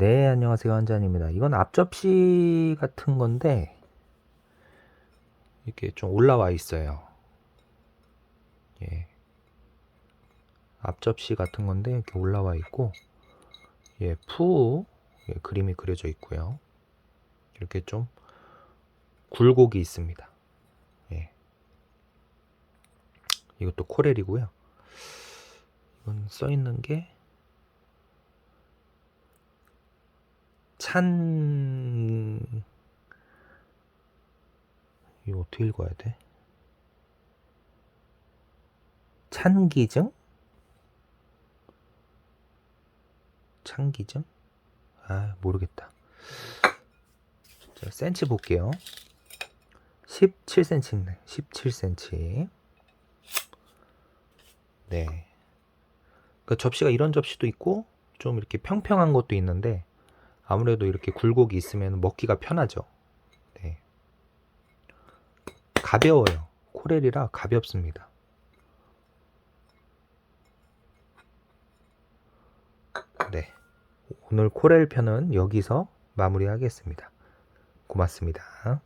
네, 안녕하세요. 한잔입니다. 이건 앞접시 같은 건데, 이렇게 좀 올라와 있어요. 예. 앞접시 같은 건데, 이렇게 올라와 있고, 예, 푸, 예, 그림이 그려져 있고요. 이렇게 좀 굴곡이 있습니다. 예. 이것도 코렐이고요. 이건 써 있는 게, 찬 이거 어떻게 읽어야 돼? 찬기증? 찬기증? 아 모르겠다. 자, 센치 볼게요. 17cm네. 17cm. 네. 그 접시가 이런 접시도 있고 좀 이렇게 평평한 것도 있는데 아무래도 이렇게 굴곡이 있으면 먹기가 편하죠. 네. 가벼워요. 코렐이라 가볍습니다. 네. 오늘 코렐 편은 여기서 마무리하겠습니다. 고맙습니다.